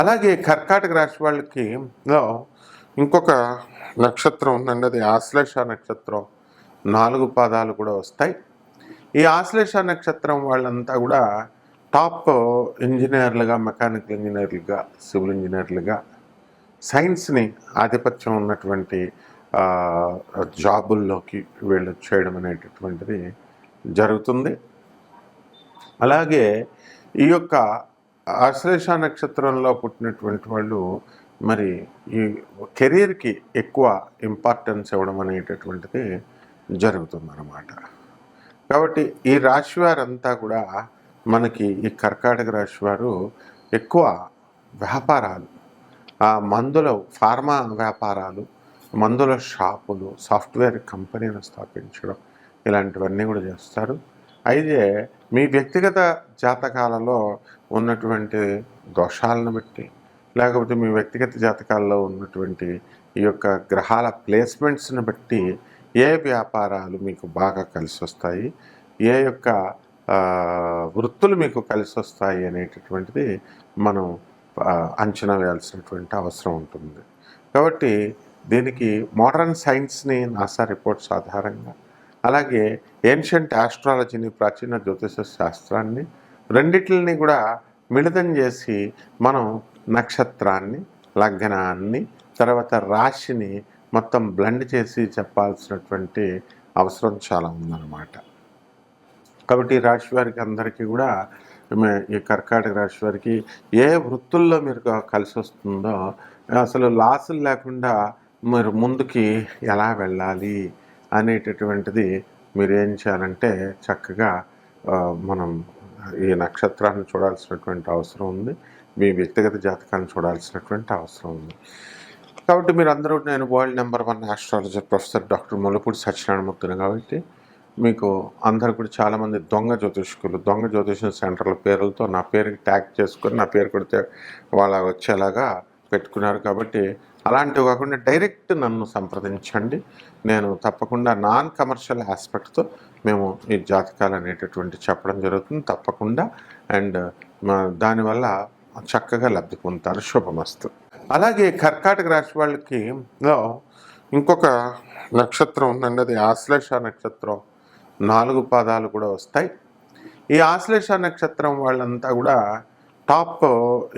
అలాగే కర్కాటక రాశి వాళ్ళకి ఇంకొక నక్షత్రం ఉందండి అది ఆశ్లేష నక్షత్రం. నాలుగు పాదాలు కూడా వస్తాయి. ఈ ఆశ్లేష నక్షత్రం వాళ్ళంతా కూడా టాప్ ఇంజనీర్లుగా మెకానికల్ ఇంజనీర్లుగా సివిల్ ఇంజనీర్లుగా సైన్స్ని ఆధిపత్యం ఉన్నటువంటి జాబుల్లోకి వీళ్ళు చేయడం అనేటటువంటిది జరుగుతుంది. అలాగే ఈ యొక్క ఆశ్లేష నక్షత్రంలో పుట్టినటువంటి వాళ్ళు మరి ఈ కెరీర్కి ఎక్కువ ఇంపార్టెన్స్ ఇవ్వడం అనేటటువంటిది జరుగుతుందన్నమాట. కాబట్టి ఈ రాశి వారంతా కూడా మనకి ఈ కర్కాటక రాశి వారు ఎక్కువ వ్యాపారాలు ఆ మందుల ఫార్మా వ్యాపారాలు మందుల షాపులు సాఫ్ట్వేర్ కంపెనీలు స్థాపించడం ఇలాంటివన్నీ కూడా చేస్తారు. అయితే మీ వ్యక్తిగత జాతకాలలో ఉన్నటువంటి దోషాలను బట్టి లేకపోతే మీ వ్యక్తిగత జాతకాల్లో ఉన్నటువంటి ఈ యొక్క గ్రహాల ప్లేస్మెంట్స్ని బట్టి ఏ వ్యాపారాలు మీకు బాగా కలిసి వస్తాయి ఏ యొక్క వృత్తులు మీకు కలిసి వస్తాయి అనేటటువంటిది మనం అంచనా వేయాల్సినటువంటి అవసరం ఉంటుంది. కాబట్టి దీనికి మోడర్న్ సైన్స్ని నాసా రిపోర్ట్స్ ఆధారంగా అలాగే ఏన్షియంట్ ఆస్ట్రాలజీని ప్రాచీన జ్యోతిష శాస్త్రాన్ని రెండిటిని కూడా మిళితం చేసి మనం నక్షత్రాన్ని లగ్నాన్ని తర్వాత రాశిని మొత్తం బ్లెండ్ చేసి చెప్పాల్సినటువంటి అవసరం చాలా ఉందన్నమాట. కాబట్టి ఈ రాశి వారికి అందరికీ కూడా ఈ కర్కాటక రాశి వారికి ఏ వృత్తుల్లో మీరు కలిసి వస్తుందో అసలు లాసులు లేకుండా మీరు ముందుకి ఎలా వెళ్ళాలి? అనేటటువంటిది మీరు ఏం చేయాలంటే చక్కగా మనం ఈ నక్షత్రాన్ని చూడాల్సినటువంటి అవసరం ఉంది. మీ వ్యక్తిగత జాతకాన్ని చూడాల్సినటువంటి అవసరం ఉంది. కాబట్టి మీరు అందరూ నేను world number one astrologer professor doctor Mulapudi సత్యనారాయణమూర్తిని కాబట్టి మీకు అందరు కూడా చాలామంది దొంగ జ్యోతిష్కులు దొంగ జ్యోతిషం సెంటర్ల పేర్లతో నా పేరుకి ట్యాగ్ చేసుకొని నా పేరు కొడితే వాళ్ళ వచ్చేలాగా పెట్టుకున్నారు కాబట్టి అలాంటివి కాకుండా డైరెక్ట్ నన్ను సంప్రదించండి. నేను తప్పకుండా నాన్ కమర్షియల్ ఆస్పెక్ట్తో మేము ఈ జాతకాలు అనేటటువంటి చెప్పడం జరుగుతుంది. తప్పకుండా. అండ్ దానివల్ల చక్కగా లబ్ధి పొందుతారు. శుభమస్తు. అలాగే కర్కాటక రాశి వాళ్ళకి ఇంకొక నక్షత్రం ఉందండి. అది ఆశ్లేష నక్షత్రం. నాలుగు పాదాలు కూడా వస్తాయి. ఈ ఆశ్లేష నక్షత్రం వాళ్ళంతా కూడా టాప్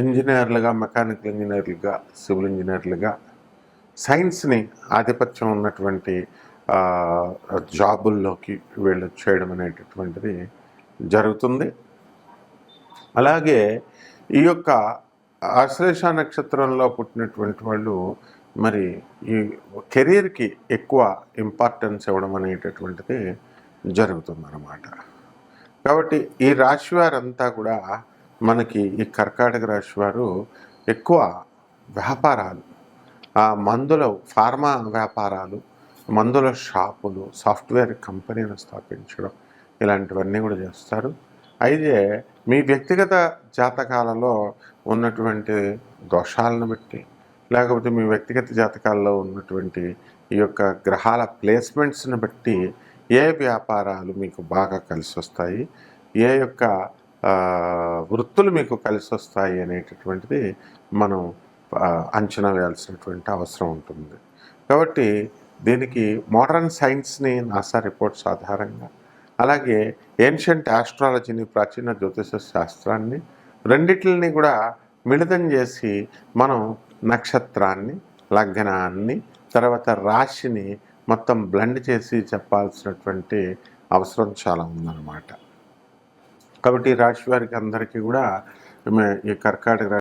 ఇంజనీర్లుగా మెకానికల్ ఇంజనీర్లుగా సివిల్ ఇంజనీర్లుగా సైన్స్ని ఆధిపత్యం ఉన్నటువంటి జాబుల్లోకి వీళ్ళు చేయడం అనేటటువంటిది జరుగుతుంది. అలాగే ఈ యొక్క ఆశ్లేష నక్షత్రంలో పుట్టినటువంటి వాళ్ళు మరి ఈ కెరీర్కి ఎక్కువ ఇంపార్టెన్స్ ఇవ్వడం అనేటటువంటిది జరుగుతుందన్నమాట. కాబట్టి ఈ రాశి వారంతా కూడా మనకి ఈ కర్కాటక రాశి వారు ఎక్కువ వ్యాపారాలు ఆ మందుల ఫార్మా వ్యాపారాలు మందుల షాపులు సాఫ్ట్వేర్ కంపెనీలు స్థాపించడం ఇలాంటివన్నీ కూడా చేస్తారు. అయితే మీ వ్యక్తిగత జాతకాలలో ఉన్నటువంటి దోషాలను బట్టి లేకపోతే మీ వ్యక్తిగత జాతకాల్లో ఉన్నటువంటి ఈ యొక్క గ్రహాల ప్లేస్మెంట్స్ని బట్టి ఏ వ్యాపారాలు మీకు బాగా కలిసి వస్తాయి ఏ యొక్క వృత్తులు మీకు కలిసి వస్తాయి అనేటటువంటిది మనం అంచనా వేయాల్సినటువంటి అవసరం ఉంటుంది. కాబట్టి దీనికి మోడర్న్ సైన్స్ని నాసా రిపోర్ట్స్ ఆధారంగా అలాగే ఏన్షియంట్ ఆస్ట్రాలజీని ప్రాచీన జ్యోతిష శాస్త్రాన్ని రెండిటిని కూడా మిళితం చేసి మనం నక్షత్రాన్ని లగ్నాన్ని తర్వాత రాశిని మొత్తం బ్లెండ్ చేసి చెప్పాల్సినటువంటి అవసరం చాలా ఉందన్నమాట. కాబట్టి రాశి వారికి అందరికీ కూడా ఈ కర్కాటక